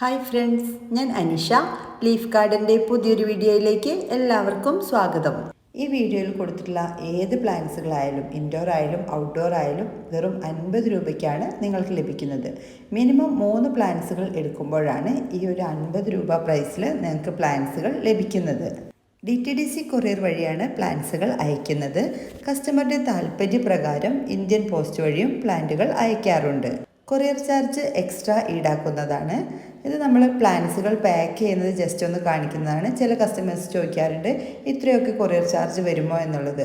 Hi friends ഞാൻ Anisha leaf ഗാർഡന്റെ പുതിയൊരു വീഡിയോയിലേക്ക് എല്ലാവർക്കും സ്വാഗതം. ഈ വീഡിയോയിൽ കൊടുത്തിട്ടുള്ള ഏത് പ്ലാന്റ്സുകളായാലും ഇൻഡോർ ആയാലും ഔട്ട്ഡോർ ആയാലും വെറും അൻപത് രൂപയ്ക്കാണ് നിങ്ങൾക്ക് ലഭിക്കുന്നത്. മിനിമം മൂന്ന് പ്ലാന്റ്സുകൾ എടുക്കുമ്പോഴാണ് ഈ ഒരു അൻപത് രൂപ പ്രൈസിൽ നിങ്ങൾക്ക് പ്ലാന്റ്സുകൾ ലഭിക്കുന്നത്. D T D C courier വഴിയാണ് പ്ലാന്റ്സുകൾ അയക്കുന്നത്. കസ്റ്റമറുടെ താല്പര്യപ്രകാരം ഇന്ത്യൻ പോസ്റ്റ് വഴിയും പ്ലാന്റുകൾ അയക്കാറുണ്ട്. കൊറിയർ ചാർജ് എക്സ്ട്രാ ഈടാക്കുന്നതാണ്. ഇത് നമ്മൾ പ്ലാൻസുകൾ പാക്ക് ചെയ്യുന്നത് ജസ്റ്റ് ഒന്ന് കാണിക്കുന്നതാണ്. ചില കസ്റ്റമേഴ്സ് ചോദിക്കാറുണ്ട് ഇത്രയൊക്കെ കൊറിയർ ചാർജ് വരുമോ എന്നുള്ളത്?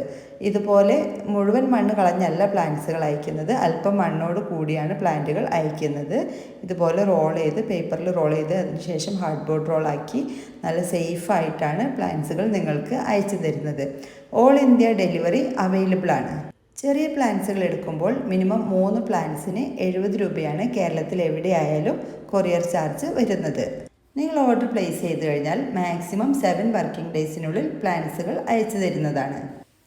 ഇതുപോലെ മുഴുവൻ മണ്ണ് കളഞ്ഞല്ല പ്ലാന്റ്സുകൾ അയക്കുന്നത്. അല്പം മണ്ണോട് കൂടിയാണ് പ്ലാന്റുകൾ അയക്കുന്നത്. ഇതുപോലെ റോൾ ചെയ്ത് പേപ്പറിൽ റോൾ ചെയ്ത് അതിനുശേഷം ഹാർഡ് ബോർഡ് റോളാക്കി നല്ല സേഫായിട്ടാണ് പ്ലാന്റ്സുകൾ നിങ്ങൾക്ക് അയച്ചു തരുന്നത്. ഓൾ ഇന്ത്യ ഡെലിവറി അവൈലബിൾ ആണ്. ചെറിയ പ്ലാൻസുകൾ എടുക്കുമ്പോൾ മിനിമം മൂന്ന് പ്ലാൻസിന് എഴുപത് രൂപയാണ് കേരളത്തിൽ എവിടെയായാലും കൊറിയർ ചാർജ് വരുന്നത്. നിങ്ങൾ ഓർഡർ പ്ലേസ് ചെയ്ത് കഴിഞ്ഞാൽ മാക്സിമം സെവൻ വർക്കിംഗ് ഡേയ്സിനുള്ളിൽ പ്ലാൻസുകൾ അയച്ചു തരുന്നതാണ്.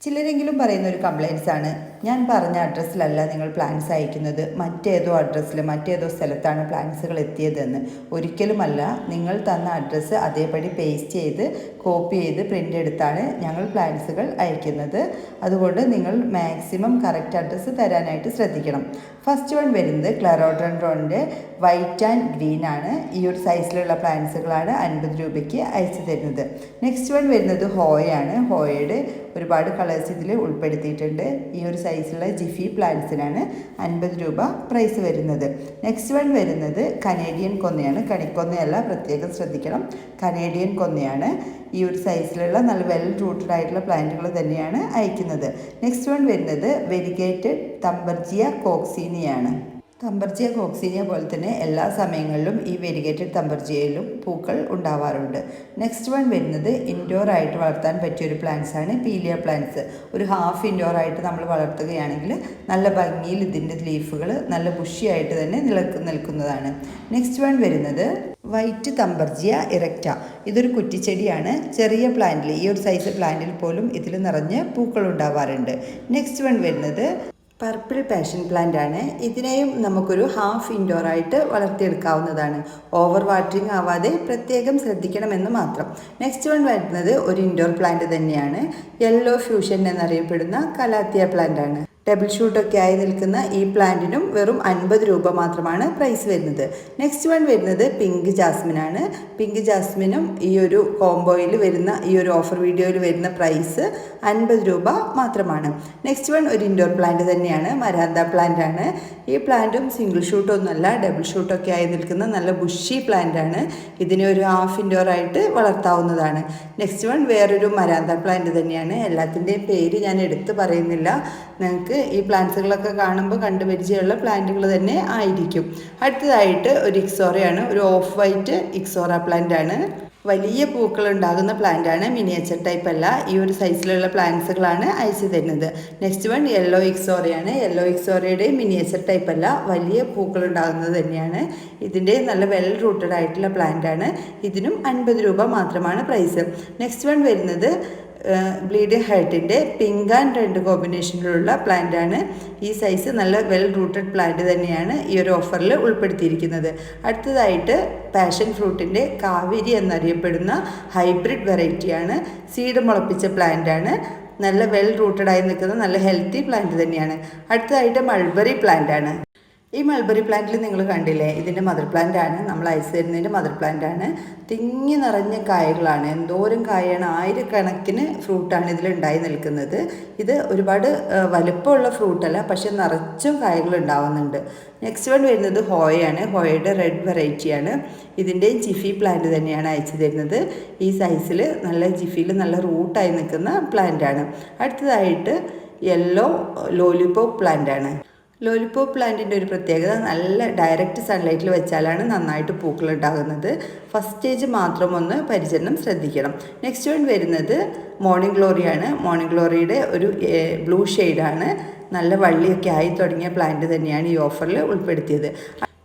ചിലരെങ്കിലും പറയുന്ന ഒരു കംപ്ലയിൻസ് ആണ്. ഞാൻ പറഞ്ഞ അഡ്രസ്സിലല്ല നിങ്ങൾ പ്ലാൻസ് അയക്കുന്നത്. മറ്റേതോ അഡ്രസ്സിൽ മറ്റേതോ സ്ഥലത്താണ് പ്ലാൻസുകൾ എത്തിയതെന്ന്. ഒരിക്കലുമല്ല നിങ്ങൾ തന്ന അഡ്രസ്സ് അതേപടി പേസ്റ്റ് ചെയ്ത് കോപ്പി ചെയ്ത് പ്രിന്റ് എടുത്താണ് ഞങ്ങൾ പ്ലാൻസുകൾ അയക്കുന്നത്. അതുകൊണ്ട് നിങ്ങൾ മാക്സിമം കറക്റ്റ് അഡ്രസ്സ് തരാനായിട്ട് ശ്രദ്ധിക്കണം. ഫസ്റ്റ് വൺ വരുന്നത് ക്ലറോഡ്രൻഡ്രോണിന്റെ വൈറ്റ് ആൻഡ് ഗ്രീൻ ആണ്. ഈ ഒരു സൈസിലുള്ള പ്ലാന്റ്സുകളാണ് അൻപത് രൂപയ്ക്ക് അയച്ചു തരുന്നത്. നെക്സ്റ്റ് വൺ വരുന്നത് ഹോയാണ് ഹോയയുടെ ഒരുപാട് കളേഴ്സ് ഇതിൽ ഉൾപ്പെടുത്തിയിട്ടുണ്ട്. ഈ ഒരു സൈസിലുള്ള ജിഫി പ്ലാന്റ്സിനാണ് അൻപത് രൂപ പ്രൈസ് വരുന്നത്. നെക്സ്റ്റ് വൺ വരുന്നത് കനേഡിയൻ കൊന്നയാണ്. കണിക്കൊന്നയല്ല പ്രത്യേകം ശ്രദ്ധിക്കണം. കനേഡിയൻ കൊന്നയാണ്. ഈ ഒരു സൈസിലുള്ള നല്ല വെൽ റൂട്ടഡ് ആയിട്ടുള്ള പ്ലാന്റുകൾ തന്നെയാണ് അയക്കുന്നത്. നെക്സ്റ്റ് വൺ വരുന്നത് വെരിഗേറ്റഡ് തമ്പർജിയ കോക്സീനിയാണ് തമ്പർജിയ കോക്സീനിയ പോലെ തന്നെ എല്ലാ സമയങ്ങളിലും ഈ വെരിഗേറ്റഡ് തമ്പർജിയയിലും പൂക്കൾ ഉണ്ടാവാറുണ്ട്. നെക്സ്റ്റ് വൺ വരുന്നത് ഇൻഡോർ ആയിട്ട് വളർത്താൻ പറ്റിയ ഒരു പ്ലാന്റ്സ് ആണ് പീലിയ പ്ലാന്റ്സ് ഒരു ഹാഫ് ഇൻഡോർ ആയിട്ട് നമ്മൾ വളർത്തുകയാണെങ്കിൽ നല്ല ഭംഗിയിൽ ഇതിന്റെ ലീഫുകൾ നല്ല ബുഷിയായിട്ട് തന്നെ നിലയ്ക്ക് നിൽക്കുന്നതാണ്. നെക്സ്റ്റ് വൺ വരുന്നത് വൈറ്റ് തമ്പർജിയ ഇറക്റ്റ ഇതൊരു കുറ്റിച്ചെടിയാണ്. ചെറിയ പ്ലാന്റിൽ ഈ ഒരു സൈസ് പ്ലാന്റിൽ പോലും ഇതിൽ നിറഞ്ഞ് പൂക്കൾ ഉണ്ടാവാറുണ്ട്. നെക്സ്റ്റ് വൺ വരുന്നത് പർപ്പിൾ പാഷൻ പ്ലാന്റ് ആണ്. ഇതിനെയും നമുക്കൊരു ഹാഫ് ഇൻഡോർ ആയിട്ട് വളർത്തിയെടുക്കാവുന്നതാണ്. ഓവർ വാട്ടറിങ് ആവാതെ പ്രത്യേകം ശ്രദ്ധിക്കണമെന്ന് മാത്രം. നെക്സ്റ്റ് വൺ വരുന്നത് ഒരു ഇൻഡോർ പ്ലാന്റ് തന്നെയാണ്. യെല്ലോ ഫ്യൂഷൻ എന്നറിയപ്പെടുന്ന കലാത്തിയ പ്ലാന്റ് ആണ്. ഡബിൾ ഷൂട്ടൊക്കെ ആയി നിൽക്കുന്ന ഈ പ്ലാന്റിനും വെറും അൻപത് രൂപ മാത്രമാണ് പ്രൈസ് വരുന്നത്. നെക്സ്റ്റ് വൺ വരുന്നത് പിങ്ക് ജാസ്മിൻ ആണ്. പിങ്ക് ജാസ്മിനും ഈ ഒരു കോംബോയിൽ വരുന്ന ഈ ഒരു ഓഫർ വീഡിയോയിൽ വരുന്ന പ്രൈസ് അൻപത് രൂപ മാത്രമാണ്. നെക്സ്റ്റ് വൺ ഒരു ഇൻഡോർ പ്ലാന്റ് തന്നെയാണ്. മരാന്ത പ്ലാന്റ് ആണ്. ഈ പ്ലാന്റും സിംഗിൾ ഷൂട്ടൊന്നുമല്ല ഡബിൾ ഷൂട്ടൊക്കെ ആയി നിൽക്കുന്ന നല്ല ബുഷി പ്ലാന്റ് ആണ്. ഇതിനെ ഒരു ഹാഫ് ഇൻഡോർ ആയിട്ട് വളർത്താവുന്നതാണ്. നെക്സ്റ്റ് വൺ വേറൊരു മരാന്ത പ്ലാന്റ് തന്നെയാണ്. എല്ലാത്തിന്റെയും പേര് ഞാൻ എടുത്ത് പറയുന്നില്ല. നിങ്ങൾക്ക് ഈ പ്ലാന്റ്സുകളൊക്കെ കാണുമ്പോൾ കണ്ടുപരിചയമുള്ള പ്ലാന്റുകൾ തന്നെ ആയിരിക്കും. അടുത്തതായിട്ട് ഒരു ഇക്സോറയാണ് ഒരു ഓഫ് വൈറ്റ് ഇക്സോറ പ്ലാന്റ് ആണ് വലിയ പൂക്കൾ ഉണ്ടാകുന്ന പ്ലാന്റ് ആണ് മിനിയേച്ചർ ടൈപ്പ് അല്ല ഈ ഒരു സൈസിലുള്ള പ്ലാന്റ്സുകളാണ് അയച്ചു തരുന്നത്. നെക്സ്റ്റ് വൺ യെല്ലോ ഇക്സോറയാണ്. യെല്ലോ ഇക്സോറയുടെ മിനിയേച്ചർ ടൈപ്പ് അല്ല വലിയ പൂക്കൾ ഉണ്ടാകുന്നത് തന്നെയാണ്. ഇതിന്റെ നല്ല വെൽ റൂട്ടഡ് ആയിട്ടുള്ള പ്ലാന്റ് ആണ് ഇതിനും അൻപത് രൂപ മാത്രമാണ് പ്രൈസ്. നെക്സ്റ്റ് വൺ വരുന്നത് ബ്ലീഡിംഗ് ഹൈറ്റിന്റെ പിങ്ക് ആൻഡ് റെഡ് കോമ്പിനേഷനിലുള്ള പ്ലാന്റ് ആണ് ഈ സൈസ്. നല്ല വെൽ റൂട്ടഡ് പ്ലാന്റ് തന്നെയാണ് ഈ ഒരു ഓഫറിൽ ഉൾപ്പെടുത്തിയിരിക്കുന്നത്. അടുത്തതായിട്ട് പാഷൻ ഫ്രൂട്ടിന്റെ കാവേരി എന്നറിയപ്പെടുന്ന ഹൈബ്രിഡ് വെറൈറ്റിയാണ്. സീഡ് മുളപ്പിച്ച പ്ലാന്റ് ആണ് നല്ല വെൽ റൂട്ടഡായി നിൽക്കുന്ന നല്ല ഹെൽത്തി പ്ലാന്റ് തന്നെയാണ്. അടുത്തതായിട്ട് മൾബറി പ്ലാന്റ് ആണ് ഈ മൾബറി പ്ലാന്റിൽ നിങ്ങൾ കണ്ടില്ലേ? ഇതിന്റെ മദർ പ്ലാന്റ് ആണ്. നമ്മൾ അയച്ചു തരുന്നതിന്റെ മദർ പ്ലാന്റ് ആണ്. തിങ്ങി നിറഞ്ഞ കായകളാണ്. എന്തോരം കായാണ്? ആയിരക്കണക്കിന് ഫ്രൂട്ടാണ് ഇതിൽ ഉണ്ടായി നിൽക്കുന്നത്. ഇത് ഒരുപാട് വലുപ്പമുള്ള ഫ്രൂട്ടല്ല പക്ഷെ നിറച്ചും കായകൾ ഉണ്ടാവുന്നുണ്ട്. നെക്സ്റ്റ് വൺ വരുന്നത് ഹോയാണ് ഹോയയുടെ റെഡ് വെറൈറ്റിയാണ് ഇതിന്റെയും ജിഫി പ്ലാന്റ് തന്നെയാണ് അയച്ചു തരുന്നത്. ഈ സൈസിൽ നല്ല ജിഫിയിൽ നല്ല റൂട്ടായി നിൽക്കുന്ന പ്ലാന്റ് ആണ്. അടുത്തതായിട്ട് യെല്ലോ പ്ലാന്റ് ആണ്. ലോലിപോപ്പ് പ്ലാന്റിന്റെ ഒരു പ്രത്യേകത നല്ല ഡയറക്റ്റ് സൺലൈറ്റിൽ വെച്ചാലാണ് നന്നായിട്ട് പൂക്കൾ ഉണ്ടാകുന്നത്. ഫസ്റ്റ് സ്റ്റേജ് മാത്രം ഒന്ന് പരിചരണം ശ്രദ്ധിക്കണം. നെക്സ്റ്റ് വൺ വരുന്നത് മോർണിംഗ് ഗ്ലോറിയാണ് മോർണിംഗ് ഗ്ലോറിയുടെ ഒരു ബ്ലൂ ഷെയ്ഡാണ് നല്ല വള്ളിയൊക്കെ ആയി തുടങ്ങിയ പ്ലാന്റ് തന്നെയാണ് ഈ ഓഫറിൽ ഉൾപ്പെടുത്തിയത്.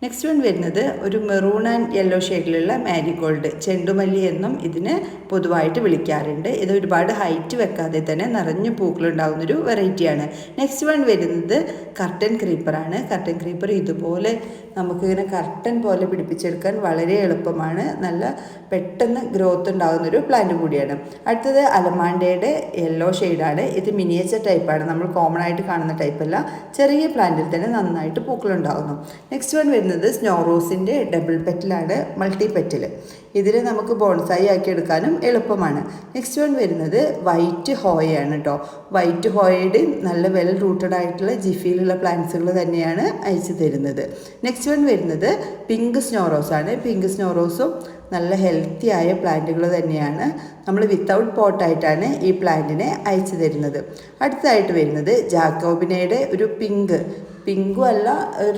നെക്സ്റ്റ് വൺ വരുന്നത് ഒരു മെറൂൺ ആൻഡ് യെല്ലോ ഷെയ്ഡിലുള്ള മാരിഗോൾഡ് ചെണ്ടുമല്ലി എന്നും ഇതിന് പൊതുവായിട്ട് വിളിക്കാറുണ്ട്. ഇത് ഒരുപാട് ഹൈറ്റ് വെക്കാതെ തന്നെ നിറഞ്ഞു പൂക്കളുണ്ടാകുന്നൊരു വെറൈറ്റിയാണ് നെക്സ്റ്റ് വൺ വരുന്നത് കർട്ടൻ ക്രീപ്പറാണ് കർട്ടൻ ക്രീപ്പർ ഇതുപോലെ നമുക്കിങ്ങനെ കർട്ടൻ പോലെ പിടിപ്പിച്ചെടുക്കാൻ വളരെ എളുപ്പമാണ്. നല്ല പെട്ടെന്ന് ഗ്രോത്ത് ഉണ്ടാകുന്നൊരു പ്ലാന്റ് കൂടിയാണ്. അടുത്തത് അലമാണ്ടയുടെ യെല്ലോ ഷെയ്ഡാണ് ഇത് മിനിയേച്ചർ ടൈപ്പാണ് നമ്മൾ കോമൺ ആയിട്ട് കാണുന്ന ടൈപ്പല്ല ചെറിയ പ്ലാന്റിൽ തന്നെ നന്നായിട്ട് പൂക്കളുണ്ടാകുന്നു നെക്സ്റ്റ് വൺ വരുന്നത് സ്നോ റോസിന്റെ ഡബിൾ പെറ്റിലാണ് മൾട്ടി പെറ്റിൽ ഇതിൽ നമുക്ക് ബോൺസായി ആക്കി എടുക്കാനും എളുപ്പമാണ്. നെക്സ്റ്റ് വൺ വരുന്നത് വൈറ്റ് ഹോയയാണ് കേട്ടോ വൈറ്റ് ഹോയയുടെ നല്ല വെൽ റൂട്ടഡ് ആയിട്ടുള്ള ജിഫിയിലുള്ള പ്ലാന്റ്സുകൾ തന്നെയാണ് അയച്ചു തരുന്നത്. നെക്സ്റ്റ് വൺ വരുന്നത് പിങ്ക് സ്നോ റോസാണ് പിങ്ക് സ്നോറോസും നല്ല ഹെൽത്തി ആയ പ്ലാന്റുകൾ തന്നെയാണ് നമ്മൾ വിത്തൗട്ട് പോട്ടായിട്ടാണ് ഈ പ്ലാന്റിനെ അയച്ചു തരുന്നത്. അടുത്തതായിട്ട് വരുന്നത് ജാക്കോബിനയുടെ ഒരു പിങ്ക് പിങ്കും അല്ല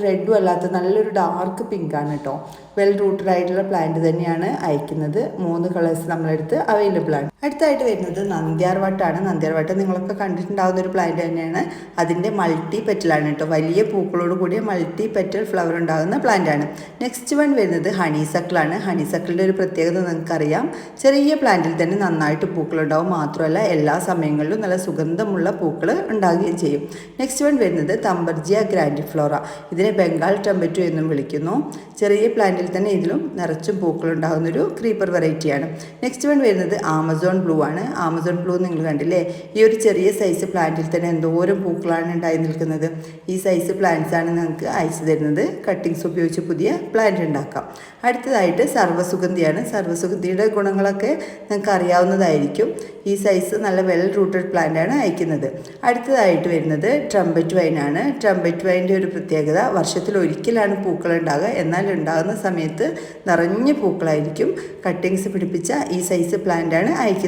റെഡും അല്ലാത്ത നല്ലൊരു ഡാർക്ക് പിങ്കാണ് കേട്ടോ. വെൽ റൂട്ടഡ് ആയിട്ടുള്ള പ്ലാന്റ് തന്നെയാണ് അയക്കുന്നത്. മൂന്ന് കളേഴ്സ് നമ്മളെടുത്ത് അവൈലബിൾ ആണ്. അടുത്തായിട്ട് വരുന്നത് നന്ദ്യാർ വട്ടാണ്. നന്ദ്യാർ വട്ടം നിങ്ങളൊക്കെ കണ്ടിട്ടുണ്ടാകുന്ന ഒരു പ്ലാന്റ് തന്നെയാണ്. അതിന്റെ മൾട്ടി പെറ്റലാണ് കേട്ടോ. വലിയ പൂക്കളോട് കൂടിയ മൾട്ടി പെറ്റൽ ഫ്ലവർ ഉണ്ടാകുന്ന പ്ലാന്റ് ആണ്. നെക്സ്റ്റ് വൺ വരുന്നത് ഹണിസക്കിളാണ് ഹണിസക്കിളിന്റെ ഒരു പ്രത്യേകത നിങ്ങൾക്കറിയാം. ചെറിയ പ്ലാന്റിൽ തന്നെ നന്നായിട്ട് പൂക്കളുണ്ടാവും. മാത്രമല്ല എല്ലാ സമയങ്ങളിലും നല്ല സുഗന്ധമുള്ള പൂക്കൾ ഉണ്ടാകുകയും ചെയ്യും. നെക്സ്റ്റ് വൺ വരുന്നത് തമ്പർജിയ ഗ്രാൻഡിഫ്ലോറ ഇതിനെ ബംഗാൾ ടെമ്പറ്റോ എന്നും വിളിക്കുന്നു. ചെറിയ പ്ലാന്റിൽ തന്നെ ഇതിലും നിറച്ചും പൂക്കളുണ്ടാകുന്നൊരു ക്രീപ്പർ വെറൈറ്റിയാണ് നെക്സ്റ്റ് വൺ വരുന്നത് ആമസോൺ ബ്ലൂ ആണ്. ആമസോൺ ബ്ലൂ നിങ്ങൾ കണ്ടില്ലേ? ഈ ഒരു ചെറിയ സൈസ് പ്ലാന്റിൽ തന്നെ എന്തോരം പൂക്കളാണ് ഉണ്ടായി നിൽക്കുന്നത്. ഈ സൈസ് പ്ലാന്റ്സ് ആണ് നിങ്ങൾക്ക് അയച്ചു തരുന്നത്. കട്ടിങ്സ് ഉപയോഗിച്ച് പുതിയ പ്ലാന്റ് ഉണ്ടാക്കാം. അടുത്തതായിട്ട് സർവസുഗന്ധിയാണ്. സർവസുഗന്ധിയുടെ ഗുണങ്ങളൊക്കെ നിങ്ങൾക്ക് അറിയാവുന്നതായിരിക്കും. ഈ സൈസ് നല്ല വെൽ റൂട്ടഡ് പ്ലാന്റ് ആണ് അയക്കുന്നത്. അടുത്തതായിട്ട് വരുന്നത് ട്രംപറ്റ് വൈനാണ് ട്രംപറ്റ് വൈന്റെ ഒരു പ്രത്യേകത വർഷത്തിൽ ഒരിക്കലാണ് പൂക്കൾ ഉണ്ടാകുക. എന്നാൽ ഉണ്ടാകുന്ന സമയത്ത് നിറഞ്ഞ പൂക്കളായിരിക്കും. കട്ടിങ്സ് പിടിപ്പിച്ച ഈ സൈസ് പ്ലാന്റ് ആണ് അയക്കുന്നത്.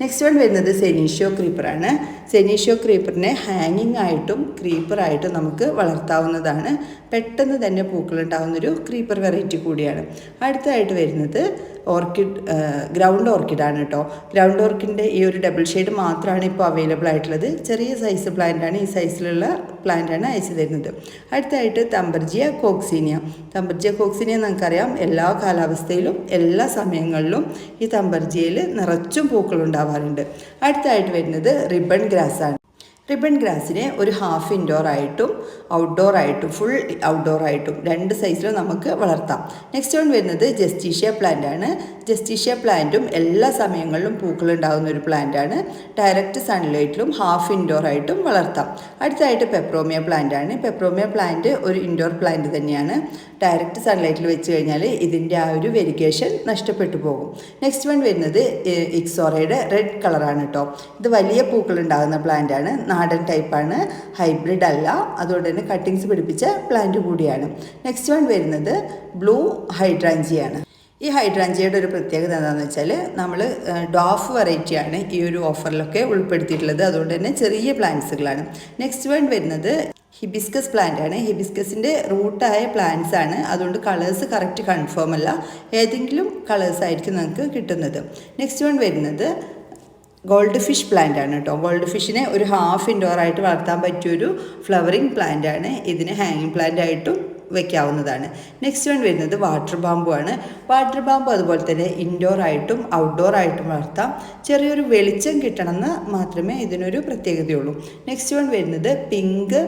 നെക്സ്റ്റ് വൺ വരുന്നത് സെനീഷ്യോ ക്രീപ്പറാണ് സെനീഷ്യോ ക്രീപ്പറിനെ ഹാങ്ങിങ് ആയിട്ടും ക്രീപ്പറായിട്ടും നമുക്ക് വളർത്താവുന്നതാണ്. പെട്ടെന്ന് തന്നെ പൂക്കളുണ്ടാകുന്നൊരു ക്രീപ്പർ വെറൈറ്റി കൂടിയാണ്. അടുത്തതായിട്ട് വരുന്നത് ഓർക്കിഡ് ഗ്രൗണ്ട് ഓർക്കിഡാണ് കേട്ടോ ഗ്രൗണ്ട് ഓർക്കിഡിന്റെ ഈ ഒരു ഡബിൾ ഷെയ്ഡ് മാത്രമാണ് ഇപ്പോൾ അവൈലബിൾ ആയിട്ടുള്ളത്. ചെറിയ സൈസ് പ്ലാന്റാണ് ഈ സൈസിലുള്ള പ്ലാന്റാണ് അയച്ചു തരുന്നത്. അടുത്തായിട്ട് തമ്പർജിയ കോക്സീനിയ തമ്പർജിയ കോക്സീനിയ നമുക്കറിയാം. എല്ലാ കാലാവസ്ഥയിലും എല്ലാ സമയങ്ങളിലും ഈ തമ്പർജിയയിൽ നിറച്ചും പൂക്കൾ ഉണ്ടാവാറുണ്ട്. അടുത്തായിട്ട് വരുന്നത് റിബൺ ഗ്രാസ് ആണ്. റിബൺ ഗ്രാസിനെ ഒരു ഹാഫ് ഇൻഡോർ ആയിട്ടും ഔട്ട്ഡോർ ആയിട്ടും ഫുൾ ഔട്ട്ഡോർ ആയിട്ടും രണ്ട് സൈസിലും നമുക്ക് വളർത്താം. നെക്സ്റ്റ് വൺ വരുന്നത് ജസ്റ്റീഷ്യ പ്ലാന്റ് ആണ്. ജസ്റ്റീഷ്യ പ്ലാന്റും എല്ലാ സമയങ്ങളിലും പൂക്കൾ ഉണ്ടാകുന്ന ഒരു പ്ലാന്റ് ആണ്. ഡയറക്റ്റ് സൺലൈറ്റിലും ഹാഫ് ഇൻഡോർ ആയിട്ടും വളർത്താം. അടുത്തായിട്ട് പെപ്രോമിയ പ്ലാന്റ് ആണ്. പെപ്രോമിയ പ്ലാന്റ് ഒരു ഇൻഡോർ പ്ലാന്റ് തന്നെയാണ്. ഡയറക്റ്റ് സൺലൈറ്റിൽ വെച്ച് കഴിഞ്ഞാൽ ഇതിന്റെ ആ ഒരു വെരിഗേഷൻ നഷ്ടപ്പെട്ടു പോകും. നെക്സ്റ്റ് വൺ വരുന്നത് ഇക്സോറയുടെ റെഡ് കളറാണ് കേട്ടോ ഇത് വലിയ പൂക്കൾ ഉണ്ടാകുന്ന പ്ലാന്റ് ആണ്. നാടൻ ടൈപ്പാണ് ഹൈബ്രിഡ് അല്ല. അതുകൊണ്ട് തന്നെ കട്ടിങ്സ് പിടിപ്പിച്ച പ്ലാന്റ് കൂടിയാണ്. നെക്സ്റ്റ് വൺ വരുന്നത് ബ്ലൂ ഹൈഡ്രാഞ്ചിയാണ് ഈ ഹൈഡ്രാഞ്ചിയുടെ ഒരു പ്രത്യേകത എന്താണെന്ന് വെച്ചാൽ നമ്മൾ ഡോഫ് വെറൈറ്റിയാണ് ഈ ഒരു ഓഫറിലൊക്കെ ഉൾപ്പെടുത്തിയിട്ടുള്ളത്. അതുകൊണ്ട് തന്നെ ചെറിയ പ്ലാന്റ്സുകളാണ്. നെക്സ്റ്റ് വൺ വരുന്നത് ഹിബിസ്കസ് പ്ലാന്റ് ആണ് ഹിബിസ്കസിന്റെ റൂട്ടായ പ്ലാന്റ്സ് ആണ് അതുകൊണ്ട് കളേഴ്സ് കറക്റ്റ് കൺഫേം അല്ല. ഏതെങ്കിലും കളേഴ്സ് ആയിരിക്കും നമുക്ക് കിട്ടുന്നത്. നെക്സ്റ്റ് വൺ വരുന്നത് ഗോൾഡ് ഫിഷ് പ്ലാന്റ് ആണ് കേട്ടോ. ഗോൾഡ് ഫിഷിനെ ഒരു ഹാഫ് ഇൻഡോർ ആയിട്ട് വളർത്താൻ പറ്റിയൊരു ഫ്ലവറിങ് പ്ലാന്റ് ആണ് ഇതിന് ഹാങ്ങിങ് പ്ലാന്റ് ആയിട്ടും വെക്കാവുന്നതാണ്. നെക്സ്റ്റ് വൺ വരുന്നത് വാട്ടർ ബാമ്പു ആണ്. വാട്ടർ ബാമ്പു അതുപോലെ തന്നെ ഇൻഡോർ ആയിട്ടും ഔട്ട്ഡോർ ആയിട്ടും വളർത്താം. ചെറിയൊരു വെളിച്ചം കിട്ടണമെന്ന് മാത്രമേ ഇതിനൊരു പ്രത്യേകതയുള്ളൂ. നെക്സ്റ്റ് വൺ വരുന്നത് പിങ്ക്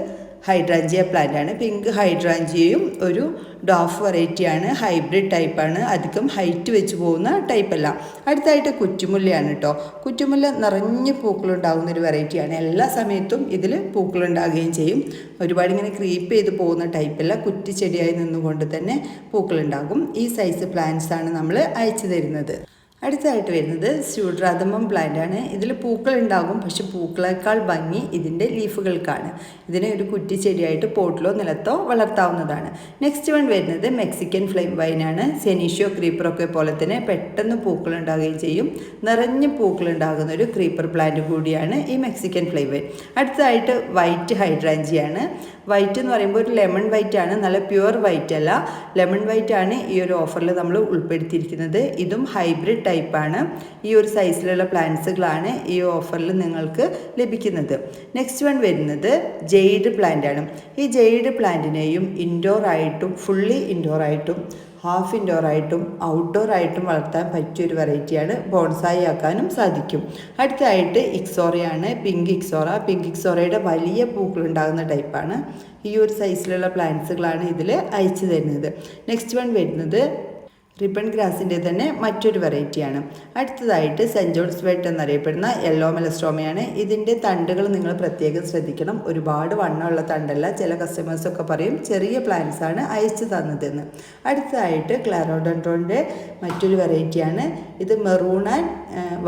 ഹൈഡ്രാഞ്ചിയ പ്ലാന്റ് ആണ്. പിങ്ക് ഹൈഡ്രാഞ്ചിയയും ഒരു ഡോഫ് വെറൈറ്റിയാണ് ഹൈബ്രിഡ് ടൈപ്പാണ് അധികം ഹൈറ്റ് വെച്ച് പോകുന്ന ടൈപ്പല്ല അടുത്തായിട്ട് കുറ്റുമുല്ലയാണ് കേട്ടോ കുറ്റുമുല്ല നിറഞ്ഞ് പൂക്കളുണ്ടാകുന്ന ഒരു വെറൈറ്റിയാണ് എല്ലാ സമയത്തും ഇതിൽ പൂക്കളുണ്ടാകുകയും ചെയ്യും. ഒരുപാട് ഇങ്ങനെ ക്രീപ്പ് ചെയ്ത് പോകുന്ന ടൈപ്പല്ല കുറ്റിച്ചെടിയായി നിന്നുകൊണ്ട് തന്നെ പൂക്കളുണ്ടാകും. ഈ സൈസ് പ്ലാന്റ്സാണ് നമ്മൾ അയച്ചു തരുന്നത്. അടുത്തതായിട്ട് വരുന്നത് സ്യൂഡ്രാതമം പ്ലാന്റ് ആണ്. ഇതിൽ പൂക്കൾ ഉണ്ടാകും പക്ഷെ പൂക്കളേക്കാൾ ഭംഗി ഇതിന്റെ ലീഫുകൾക്കാണ് ഇതിനെ ഒരു കുറ്റിച്ചെടിയായിട്ട് പോട്ടിലോ നിലത്തോ വളർത്താവുന്നതാണ്. നെക്സ്റ്റ് വൺ വരുന്നത് മെക്സിക്കൻ ഫ്ലെയിം വൈനാണ് സെനീഷ്യോ ക്രീപ്പറൊക്കെ പോലെ തന്നെ പെട്ടെന്ന് പൂക്കൾ ഉണ്ടാകുകയും ചെയ്യും. നിറഞ്ഞ് പൂക്കൾ ഉണ്ടാകുന്ന ഒരു ക്രീപ്പർ പ്ലാന്റ് കൂടിയാണ് ഈ മെക്സിക്കൻ ഫ്ലെയിം വൈൻ അടുത്തതായിട്ട് വൈറ്റ് ഹൈഡ്രാഞ്ചിയാണ് വൈറ്റ് എന്ന് പറയുമ്പോൾ ഒരു ലെമൺ വൈറ്റ് ആണ്. നല്ല പ്യുവർ വൈറ്റ് അല്ല. ലെമൺ വൈറ്റ് ആണ് ഈ ഒരു ഓഫറിൽ നമ്മൾ ഉൾപ്പെടുത്തിയിരിക്കുന്നത്. ഇതും ഹൈബ്രിഡ് ടൈപ്പാണ്. ഈ ഒരു സൈസിലുള്ള പ്ലാന്റ്സുകളാണ് ഈ ഓഫറിൽ നിങ്ങൾക്ക് ലഭിക്കുന്നത്. നെക്സ്റ്റ് വൺ വരുന്നത് ജെയ്ഡ് പ്ലാന്റ് ആണ്. ഈ ജെയ്ഡ് പ്ലാന്റിനെയും ഇൻഡോർ ആയിട്ടും ഫുള്ളി ഇൻഡോർ ആയിട്ടും ഹാഫ് ഇൻഡോർ ആയിട്ടും ഔട്ട്ഡോർ ആയിട്ടും വളർത്താൻ പറ്റിയൊരു വെറൈറ്റിയാണ് ബോൺസായി ആക്കാനും സാധിക്കും. അടുത്തതായിട്ട് ഇക്സോറയാണ് പിങ്ക് ഇക്സോറ പിങ്ക് ഇക്സോറയുടെ വലിയ പൂക്കൾ ഉണ്ടാകുന്ന ടൈപ്പാണ് ഈ ഒരു സൈസിലുള്ള പ്ലാന്റ്സുകളാണ് ഇതിൽ അയച്ചു തരുന്നത്. നെക്സ്റ്റ് വൺ വരുന്നത് റിബൺ ഗ്രാസിന്റെ തന്നെ മറ്റൊരു വെറൈറ്റിയാണ്. അടുത്തതായിട്ട് ജോൺസ് വെട്ട് എന്നറിയപ്പെടുന്ന യെല്ലോ മെലസ്ട്രോമയാണ്. ഇതിന്റെ തണ്ടുകൾ നിങ്ങൾ പ്രത്യേകം ശ്രദ്ധിക്കണം. ഒരുപാട് വണ്ണമുള്ള തണ്ടല്ല. ചില കസ്റ്റമേഴ്സൊക്കെ പറയും ചെറിയ പ്ലാന്റ്സ് ആണ് അയച്ചു തന്നതെന്ന്. അടുത്തതായിട്ട് ക്ലാരോഡൻട്രോന്റെ മറ്റൊരു വെറൈറ്റിയാണ്. ഇത് മെറൂൺ ആൻഡ്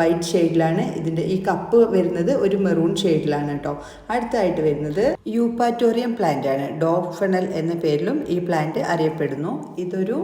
വൈറ്റ് ഷെയ്ഡിലാണ്. ഇതിന്റെ ഈ കപ്പ് വരുന്നത് ഒരു മെറൂൺ ഷെയ്ഡിലാണ് കേട്ടോ. അടുത്തായിട്ട് വരുന്നത് യൂപ്പാറ്റോറിയം പ്ലാന്റ് ആണ്. ഡോഗ് ഫെണൽ എന്ന പേരിലും ഈ പ്ലാന്റ് അറിയപ്പെടുന്നു. ഇതൊരു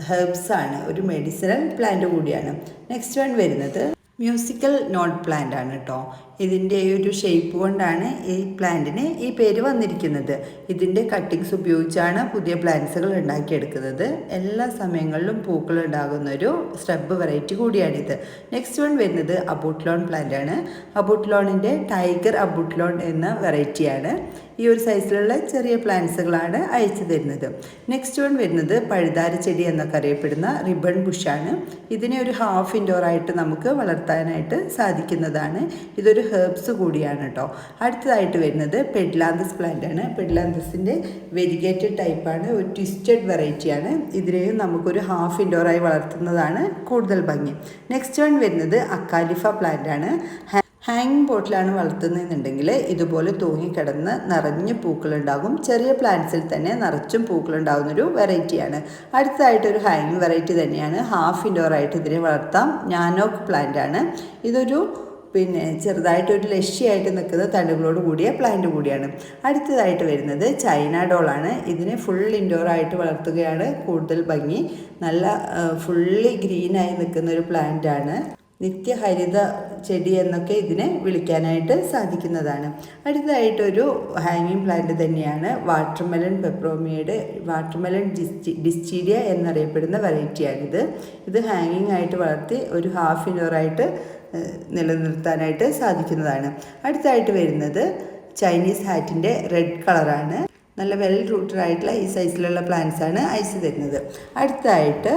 ഹെർബ്സ് ആണ്. ഒരു മെഡിസിനൽ പ്ലാന്റ് കൂടിയാണ്. നെക്സ്റ്റ് വൺ വരുന്നത് മ്യൂസിക്കൽ നോട്ട് പ്ലാന്റ് ആണ് കേട്ടോ ഇതിന്റെ ഒരു ഷേപ്പ് കൊണ്ടാണ് ഈ പ്ലാന്റിന് ഈ പേര് വന്നിരിക്കുന്നത്. ഇതിന്റെ കട്ടിങ്സ് ഉപയോഗിച്ചാണ് പുതിയ പ്ലാന്റ്സുകൾ ഉണ്ടാക്കിയെടുക്കുന്നത്. എല്ലാ സമയങ്ങളിലും പൂക്കൾ ഉണ്ടാകുന്ന ഒരു സ്ട്രബ് വെറൈറ്റി കൂടിയാണിത്. നെക്സ്റ്റ് വൺ വരുന്നത് അബൂട്ട്ലോൺ പ്ലാന്റ് ആണ്. അബൂട്ട്ലോണിന്റെ ടൈഗർ അബൂട്ട്ലോൺ എന്ന വെറൈറ്റിയാണ് ഈ ഒരു സൈസിലുള്ള ചെറിയ പ്ലാന്റ്സുകളാണ് അയച്ചു തരുന്നത്. നെക്സ്റ്റ് വൺ വരുന്നത് പഴുതാര ചെടി എന്നൊക്കെ അറിയപ്പെടുന്ന റിബൺ ബുഷാണ് ഇതിനെ ഒരു ഹാഫ് ഇൻഡോർ ആയിട്ട് നമുക്ക് വളർത്താനായിട്ട് സാധിക്കുന്നതാണ്. ഇതൊരു ഹെർബ്സ് കൂടിയാണ് കേട്ടോ അടുത്തതായിട്ട് വരുന്നത് പെഡ്ലാന്തസ് പ്ലാന്റ് ആണ്. പെഡ്ലാന്തസിന്റെ വെരിഗേറ്റഡ് ടൈപ്പാണ് ഒരു ട്വിസ്റ്റഡ് വെറൈറ്റിയാണ് ഇതിനെയും നമുക്കൊരു ഹാഫ് ഇൻഡോറായി വളർത്തുന്നതാണ് കൂടുതൽ ഭംഗി. നെക്സ്റ്റ് വൺ വരുന്നത് അക്കാലിഫ പ്ലാന്റ് ആണ്. ഹാങ്ങിങ് പോട്ടിലാണ് വളർത്തുന്നതെന്നുണ്ടെങ്കിൽ ഇതുപോലെ തൂങ്ങിക്കിടന്ന് നിറഞ്ഞ് പൂക്കളുണ്ടാകും. ചെറിയ പ്ലാന്റ്സിൽ തന്നെ നിറച്ചും പൂക്കളുണ്ടാകുന്നൊരു വെറൈറ്റിയാണ് അടുത്തതായിട്ടൊരു ഹാങ്ങിങ് വെറൈറ്റി തന്നെയാണ്. ഹാഫ് ഇൻഡോറായിട്ട് ഇതിനെ വളർത്താം. ഞാനോക്ക് പ്ലാന്റ് ആണ്. ഇതൊരു പിന്നെ ചെറുതായിട്ടൊരു ലക്ഷ്യമായിട്ട് നിൽക്കുന്ന തണ്ടുകളോട് കൂടിയ പ്ലാന്റ് കൂടിയാണ്. അടുത്തതായിട്ട് വരുന്നത് ചൈന ഡോളാണ് ഇതിനെ ഫുൾ ഇൻഡോറായിട്ട് വളർത്തുകയാണ്. കൂടുതൽ ഭംഗി. നല്ല ഫുള്ളി ഗ്രീനായി നിൽക്കുന്ന ഒരു പ്ലാന്റാണ് നിത്യഹരിത ചെടി എന്നൊക്കെ ഇതിനെ വിളിക്കാനായിട്ട് സാധിക്കുന്നതാണ്. അടുത്തതായിട്ടൊരു ഹാങ്ങിങ് പ്ലാന്റ് തന്നെയാണ് വാട്ടർമെലൺ പെപ്രോമിയുടെ വാട്ടർമെലൺ ഡിസ്റ്റി ഡിസ്റ്റീരിയ എന്നറിയപ്പെടുന്ന വെറൈറ്റിയാണിത് ഇത് ഹാങ്ങിങ് ആയിട്ട് വളർത്തി ഒരു ഹാഫ് ഇൻഡോറായിട്ട് നിലനിർത്താനായിട്ട് സാധിക്കുന്നതാണ്. അടുത്തായിട്ട് വരുന്നത് ചൈനീസ് ഹാറ്റിന്റെ റെഡ് കളറാണ്. നല്ല വെൽ റൂട്ടഡ് ആയിട്ടുള്ള ഈ സൈസിലുള്ള പ്ലാന്റ്സ് ആണ് അയച്ചു തരുന്നത്. അടുത്തായിട്ട്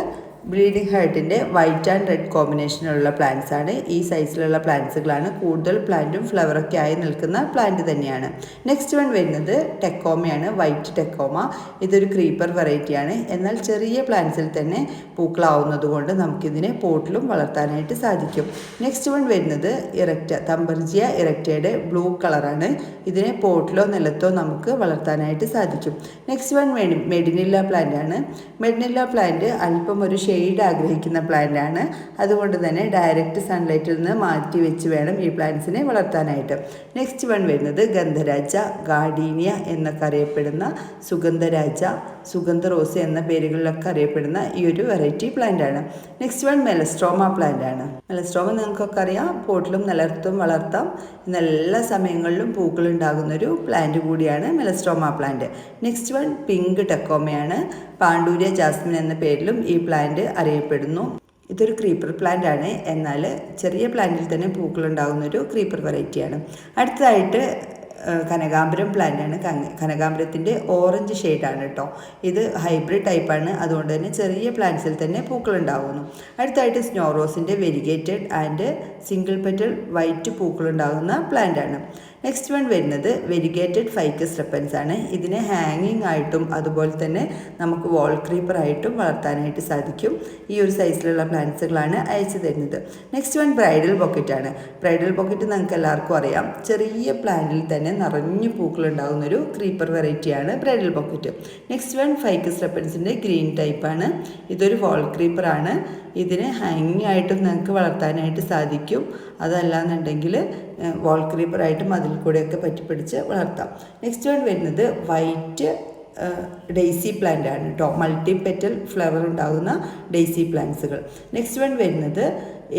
ബ്ലീഡിംഗ് ഹേർട്ടിന്റെ വൈറ്റ് ആൻഡ് റെഡ് കോമ്പിനേഷനിലുള്ള പ്ലാന്റ്സ് ആണ് ഈ സൈസിലുള്ള പ്ലാന്റ്സുകളാണ്. കൂടുതൽ പ്ലാന്റും ഫ്ലവറൊക്കെ ആയി നിൽക്കുന്ന പ്ലാന്റ് തന്നെയാണ്. നെക്സ്റ്റ് വൺ വരുന്നത് ടെക്കോമയാണ്. White tecoma. ഇതൊരു ക്രീപ്പർ വെറൈറ്റിയാണ്. എന്നാൽ ചെറിയ പ്ലാന്റ്സിൽ തന്നെ പൂക്കളാവുന്നത് കൊണ്ട് നമുക്കിതിനെ പോട്ടിലും വളർത്താനായിട്ട് സാധിക്കും. നെക്സ്റ്റ് വൺ വരുന്നത് ഇറക്റ്റ തമ്പർജിയ ഇറക്റ്റയുടെ ബ്ലൂ കളറാണ്. ഇതിനെ പോട്ടിലോ നിലത്തോ നമുക്ക് വളർത്താനായിട്ട് സാധിക്കും. നെക്സ്റ്റ് വൺ മെഡിനില്ല പ്ലാന്റ് ആണ് മെഡിനില്ല പ്ലാന്റ് അല്പം ഒരു ഷെയ്ഡ് ആഗ്രഹിക്കുന്ന പ്ലാന്റ് ആണ് അതുകൊണ്ട് തന്നെ ഡയറക്റ്റ് സൺലൈറ്റിൽ നിന്ന് മാറ്റി വെച്ച് വേണം ഈ പ്ലാന്റ്സിനെ വളർത്താനായിട്ട്. നെക്സ്റ്റ് വൺ വരുന്നത് ഗന്ധരാജ ഗാർഡീനിയ എന്നൊക്കെ അറിയപ്പെടുന്ന സുഗന്ധരാജ സുഗന്ധ റോസ് എന്ന പേരുകളിലൊക്കെ അറിയപ്പെടുന്ന ഈ ഒരു വെറൈറ്റി പ്ലാന്റ് ആണ്. നെക്സ്റ്റ് വൺ മെലസ്ട്രോമ പ്ലാന്റ് ആണ്. മെലസ്ട്രോമ നിങ്ങൾക്കൊക്കെ അറിയാം പോട്ടിലും നിലർത്തും വളർത്താം. എന്നെല്ലാ സമയങ്ങളിലും പൂക്കൾ ഉണ്ടാകുന്ന ഒരു പ്ലാന്റ് കൂടിയാണ് melastoma plant next one pink ടെക്കോമയാണ് pandorea jasmine എന്ന പേരിലും ഈ പ്ലാന്റ് അറിയപ്പെടുന്നു. ഇതൊരു ക്രീപ്പർ പ്ലാന്റ് ആണ്. എന്നാൽ ചെറിയ പ്ലാന്റിൽ തന്നെ പൂക്കൾ ഉണ്ടാകുന്ന ഒരു ക്രീപ്പർ വെറൈറ്റിയാണ് അടുത്തതായിട്ട് കനകാംബരം പ്ലാന്റാണ് കനകാംബരത്തിന്റെ ഓറഞ്ച് ഷെയ്ഡാണ് കേട്ടോ ഇത് ഹൈബ്രിഡ് ടൈപ്പാണ് അതുകൊണ്ട് തന്നെ ചെറിയ പ്ലാന്റ്സിൽ തന്നെ പൂക്കൾ ഉണ്ടാകുന്നു അടുത്തായിട്ട് സ്നോറോസിന്റെ variegated and single petal white പൂക്കൾ ഉണ്ടാകുന്ന പ്ലാന്റാണ് നെക്സ്റ്റ് വൺ വരുന്നത് വെരിഗേറ്റഡ് ഫൈക്കസ് റെപ്പൻസ് ആണ്. ഇതിനെ ഹാങ്ങിങ് ആയിട്ടും അതുപോലെ തന്നെ നമുക്ക് വാൾ ക്രീപ്പർ ആയിട്ടും വളർത്താനായിട്ട് സാധിക്കും. ഈ ഒരു സൈസിലുള്ള പ്ലാന്റ്സുകളാണ് അയച്ചു തരുന്നത്. നെക്സ്റ്റ് വൺ ബ്രൈഡൽ പോക്കറ്റ് ആണ്. ബ്രൈഡൽ പോക്കറ്റ് നമുക്ക് എല്ലാവർക്കും അറിയാം. ചെറിയ പ്ലാന്റിൽ തന്നെ നിറഞ്ഞു പൂക്കൾ ഉണ്ടാകുന്ന ഒരു ക്രീപ്പർ വെറൈറ്റിയാണ് bridal pocket next one ficus റെപ്പൻസിന്റെ green ടൈപ്പാണ് ഇതൊരു വാൾ ക്രീപ്പറാണ് ഇതിനെ ഹാങ്ങിങ് ആയിട്ടും നിങ്ങൾക്ക് വളർത്താനായിട്ട് സാധിക്കും. അതല്ലാന്നുണ്ടെങ്കിൽ വാൾ ക്രീപ്പറായിട്ടും അതിൽ കൂടെയൊക്കെ പറ്റിപ്പിടിച്ച് വളർത്താം. നെക്സ്റ്റ് വൺ വരുന്നത് വൈറ്റ് ഡെയ്സി പ്ലാന്റ് ആണ് കേട്ടോ മൾട്ടി പെറ്റൽ ഫ്ലവർ ഉണ്ടാകുന്ന ഡെയ്സി പ്ലാന്റ്സുകൾ നെക്സ്റ്റ് വൺ വരുന്നത്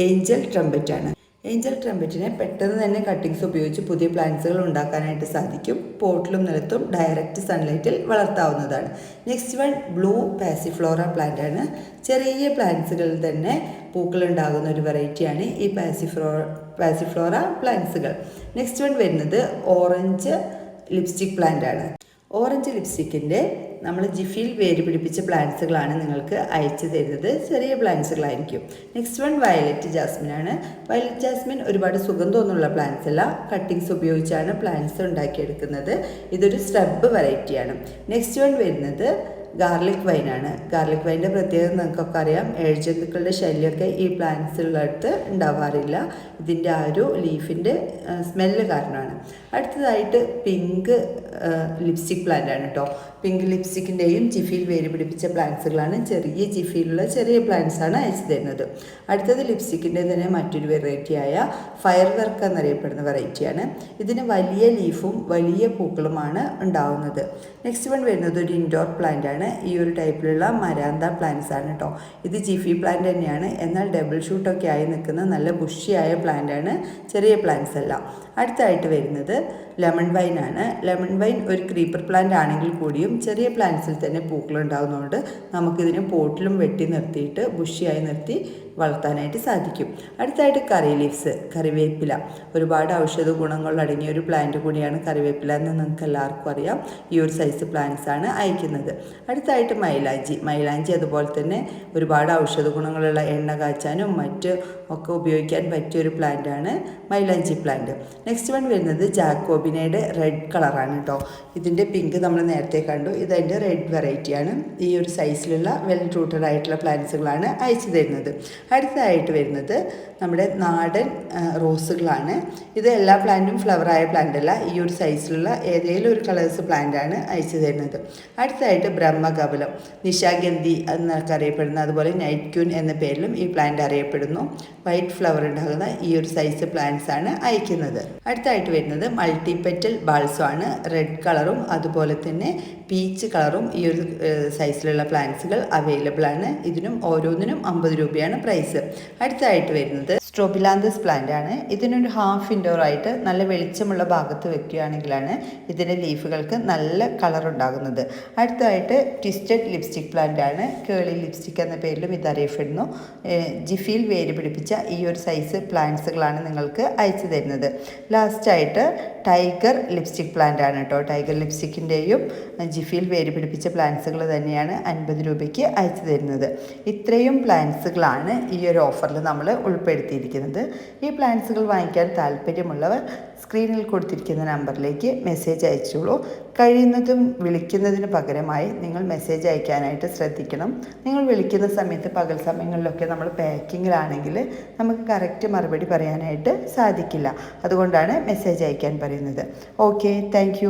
ഏഞ്ചൽ ട്രംപറ്റ് ആണ്. ഏഞ്ചൽ ട്രംപറ്റിനെ പെട്ടെന്ന് തന്നെ കട്ടിങ്സ് ഉപയോഗിച്ച് പുതിയ പ്ലാന്റ്സുകൾ ഉണ്ടാക്കാനായിട്ട് സാധിക്കും. പോട്ടിലും നിലത്തും ഡയറക്റ്റ് സൺലൈറ്റിൽ വളർത്താവുന്നതാണ്. Next one blue passiflora plant ആണ്. ചെറിയ പ്ലാന്റ്സുകളിൽ തന്നെ പൂക്കൾ ഉണ്ടാകുന്ന ഒരു വെറൈറ്റിയാണ് ഈ പാസിഫ്ലോ പാസിഫ്ലോറ പ്ലാന്റ്സുകൾ നെക്സ്റ്റ് വൺ വരുന്നത് ഓറഞ്ച് ലിപ്സ്റ്റിക് പ്ലാന്റ് ആണ്. ഓറഞ്ച് ലിപ്സ്റ്റിക്കിന്റെ നമ്മൾ ജിഫിയിൽ വേര് പിടിപ്പിച്ച പ്ലാന്റ്സുകളാണ് നിങ്ങൾക്ക് അയച്ചു തരുന്നത്. ചെറിയ പ്ലാന്റ്സുകളായിരിക്കും നെക്സ്റ്റ് വൺ വയലറ്റ് ജാസ്മിൻ ആണ്. വയലറ്റ് ജാസ്മിൻ ഒരുപാട് സുഗന്ധമൊന്നുമുള്ള പ്ലാന്റ്സ് അല്ല. കട്ടിങ്സ് ഉപയോഗിച്ചാണ് പ്ലാന്റ്സ് ഉണ്ടാക്കിയെടുക്കുന്നത്. ഇതൊരു സ്ട്രബ് വെറൈറ്റിയാണ് നെക്സ്റ്റ് വൺ വരുന്നത് ഗാർലിക് വൈനാണ്. ഗാർലിക് വൈന്റെ പ്രത്യേകത നിങ്ങൾക്കൊക്കെ അറിയാം ഏഴ്ജന്തുക്കളുടെ ശല്യമൊക്കെ ഈ പ്ലാന്റ്സിലുള്ളടുത്ത് ഉണ്ടാവാറില്ല. ഇതിന്റെ ആ ഒരു ലീഫിന്റെ സ്മെല്ല് കാരണമാണ്. അടുത്തതായിട്ട് പിങ്ക് ലിപ്സ്റ്റിക് പ്ലാന്റ് ആണ് കേട്ടോ പിങ്ക് ലിപ്സ്റ്റിക്കിന്റെയും ജിഫിയിൽ വേര് പിടിപ്പിച്ച പ്ലാന്റ്സുകളാണ് ചെറിയ ജിഫിയിലുള്ള ചെറിയ പ്ലാന്റ്സ് ആണ് അയച്ചു തരുന്നത്. അടുത്തത് ലിപ്സ്റ്റിക്കിന്റെ തന്നെ മറ്റൊരു വെറൈറ്റിയായ ഫയർ വർക്ക് എന്നറിയപ്പെടുന്ന വെറൈറ്റിയാണ്. ഇതിന് വലിയ ലീഫും വലിയ പൂക്കളുമാണ് ഉണ്ടാവുന്നത്. നെക്സ്റ്റ് വൺ വരുന്നത് ഒരു ഇൻഡോർ പ്ലാന്റ് ആണ് ഈ ഒരു ടൈപ്പിലുള്ള മരാന്ത പ്ലാന്റ്സ് ആണ് കേട്ടോ ഇത് ജിഫി പ്ലാന്റ് തന്നെയാണ്. എന്നാൽ ഡബിൾ ഷൂട്ടൊക്കെ ആയി നിൽക്കുന്ന നല്ല ബുഷിയായ പ്ലാന്റ് ആണ് ചെറിയ പ്ലാന്റ്സ് അല്ല അടുത്തായിട്ട് വരുന്നത് ലെമൺ വൈൻ ആണ്. ലെമൺ വൈൻ ഒരു ക്രീപ്പർ പ്ലാന്റ് ആണെങ്കിൽ കൂടിയും ചെറിയ പ്ലാന്റ്സിൽ തന്നെ പൂക്കളുണ്ടാകുന്നതുകൊണ്ട് നമുക്കിതിനെ പോട്ടിലും വെട്ടി നിർത്തിയിട്ട് ബുഷിയായി നിർത്തി വളർത്താനായിട്ട് സാധിക്കും. അടുത്തായിട്ട് കറി ലീവ്സ് കറിവേപ്പില. ഒരുപാട് ഔഷധ ഗുണങ്ങൾ അടങ്ങിയ ഒരു പ്ലാന്റ് കൂടിയാണ് കറിവേപ്പില എന്ന് നിങ്ങൾക്ക് എല്ലാവർക്കും അറിയാം. ഈ ഒരു സൈസ് പ്ലാന്റ്സ് ആണ് അയക്കുന്നത്. അടുത്തായിട്ട് മൈലാഞ്ചി. മൈലാഞ്ചി അതുപോലെ തന്നെ ഒരുപാട് ഔഷധ ഗുണങ്ങളുള്ള എണ്ണ കാച്ചാനും മറ്റ് ഒക്കെ ഉപയോഗിക്കാൻ പറ്റിയ ഒരു പ്ലാന്റ് ആണ് മൈലാഞ്ചി പ്ലാന്റ് നെക്സ്റ്റ് വൺ വരുന്നത് ജാക്കോബിനയുടെ റെഡ് കളറാണ് കേട്ടോ ഇതിന്റെ പിങ്ക് നമ്മൾ നേരത്തെ കണ്ടു. ഇതതിന്റെ റെഡ് വെറൈറ്റിയാണ് ഈ ഒരു സൈസിലുള്ള വെൽ റൂട്ടഡ് ആയിട്ടുള്ള പ്ലാന്റ്സുകളാണ് അയച്ചു തരുന്നത്. അടുത്തതായിട്ട് വരുന്നത് നമ്മുടെ നാടൻ റോസുകളാണ്. ഇത് എല്ലാ പ്ലാന്റും ഫ്ലവറായ പ്ലാന്റ് അല്ല. ഈ ഒരു സൈസിലുള്ള ഏതെങ്കിലും ഒരു കളേഴ്സ് പ്ലാന്റ് ആണ് അയച്ചു തരുന്നത്. അടുത്തതായിട്ട് ബ്രഹ്മകപലം നിശാഗന്ധി എന്നൊക്കെ അറിയപ്പെടുന്ന അതുപോലെ നൈറ്റ് ക്യൂൻ എന്ന പേരിലും ഈ പ്ലാന്റ് അറിയപ്പെടുന്നു. വൈറ്റ് ഫ്ലവർ ഉണ്ടാകുന്ന ഈ ഒരു സൈസ് പ്ലാന്റ്സ് ആണ് അയക്കുന്നത്. അടുത്തായിട്ട് വരുന്നത് മൾട്ടിപെറ്റൽ ബാൾസോ ആണ്. റെഡ് കളറും അതുപോലെ തന്നെ പീച്ച് കളറും ഈ ഒരു സൈസിലുള്ള പ്ലാന്റ്സുകൾ അവൈലബിൾ ആണ്. ഇതിനും ഓരോന്നിനും അമ്പത് രൂപയാണ് പ്രൈസ് അടുത്തായിട്ട് വരുന്നത് സ്ട്രോബിലാന്തസ് പ്ലാന്റ് ആണ്. ഇതിനൊരു ഹാഫ് ഇൻഡോർ ആയിട്ട് നല്ല വെളിച്ചമുള്ള ഭാഗത്ത് വെക്കുകയാണെങ്കിലാണ് ഇതിന്റെ ലീഫുകൾക്ക് നല്ല കളർ ഉണ്ടാകുന്നത്. അടുത്തതായിട്ട് ട്വിസ്റ്റഡ് ലിപ്സ്റ്റിക് പ്ലാന്റ് ആണ്. കേളി ലിപ്സ്റ്റിക് എന്ന പേരിലും ഇത് അറിയപ്പെടുന്നു. ജിഫിയിൽ വേര് പിടിപ്പിച്ച ഈ ഒരു സൈസ് പ്ലാന്റ്സുകളാണ് നിങ്ങൾക്ക് അയച്ചു തരുന്നത്. ലാസ്റ്റായിട്ട് ടൈഗർ ലിപ്സ്റ്റിക് പ്ലാന്റ് ആണ് കേട്ടോ. ടൈഗർ ലിപ്സ്റ്റിക്കിന്റെയും ജിഫിയിൽ വേര് പിടിപ്പിച്ച പ്ലാന്റ്സുകൾ തന്നെയാണ് അൻപത് രൂപയ്ക്ക് അയച്ചു തരുന്നത്. ഇത്രയും പ്ലാന്റ്സുകളാണ് ഈ ഒരു ഓഫറിൽ നമ്മൾ ഉൾപ്പെടുത്തിയിരിക്കുന്നത് ഈ പ്ലാന്റ്സുകൾ വാങ്ങിക്കാൻ താല്പര്യമുള്ളവർ സ്ക്രീനിൽ കൊടുത്തിരിക്കുന്ന നമ്പറിലേക്ക് മെസ്സേജ് അയച്ചോളൂ. കഴിയുന്നതും വിളിക്കുന്നതിന് പകരമായി നിങ്ങൾ മെസ്സേജ് അയക്കാനായിട്ട് ശ്രദ്ധിക്കണം. നിങ്ങൾ വിളിക്കുന്ന സമയത്ത് പകൽ സമയങ്ങളിലൊക്കെ നമ്മൾ പാക്കിങ്ങിലാണെങ്കിൽ നമുക്ക് കറക്റ്റ് മറുപടി പറയാനായിട്ട് സാധിക്കില്ല. അതുകൊണ്ടാണ് മെസ്സേജ് അയക്കാൻ പറയുന്നത്. Okay thank